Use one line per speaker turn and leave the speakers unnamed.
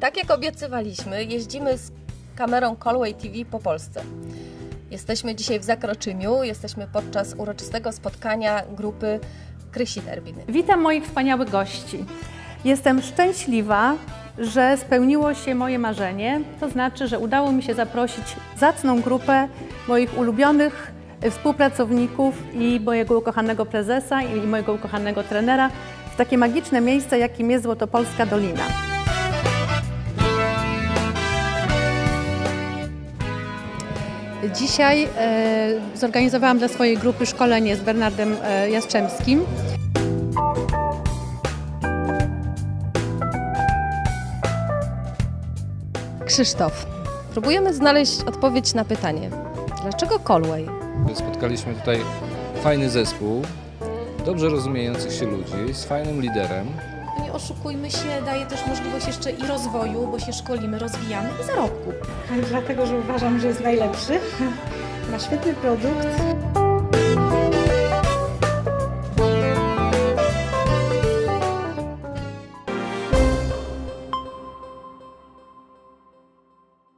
Tak jak obiecywaliśmy, jeździmy z kamerą Colway TV po Polsce. Jesteśmy dzisiaj w Zakroczymiu, jesteśmy podczas uroczystego spotkania grupy Krysi Derbiny.
Witam moich wspaniałych gości. Jestem szczęśliwa, że spełniło się moje marzenie, to znaczy, że udało mi się zaprosić zacną grupę moich ulubionych współpracowników i mojego ukochanego prezesa i mojego ukochanego trenera w takie magiczne miejsce, jakim jest Złotopolska Dolina. Dzisiaj e, zorganizowałam dla swojej grupy szkolenie z Bernardem e, Jastrzębskim.
Krzysztof, próbujemy znaleźć odpowiedź na pytanie, dlaczego Colway?
Spotkaliśmy tutaj fajny zespół, dobrze rozumiejących się ludzi, z fajnym liderem.
Nie oszukujmy się, daje też możliwość jeszcze i rozwoju, bo się szkolimy, rozwijamy i zarobku.
Dlatego, że uważam, że jest najlepszy. Ma świetny produkt.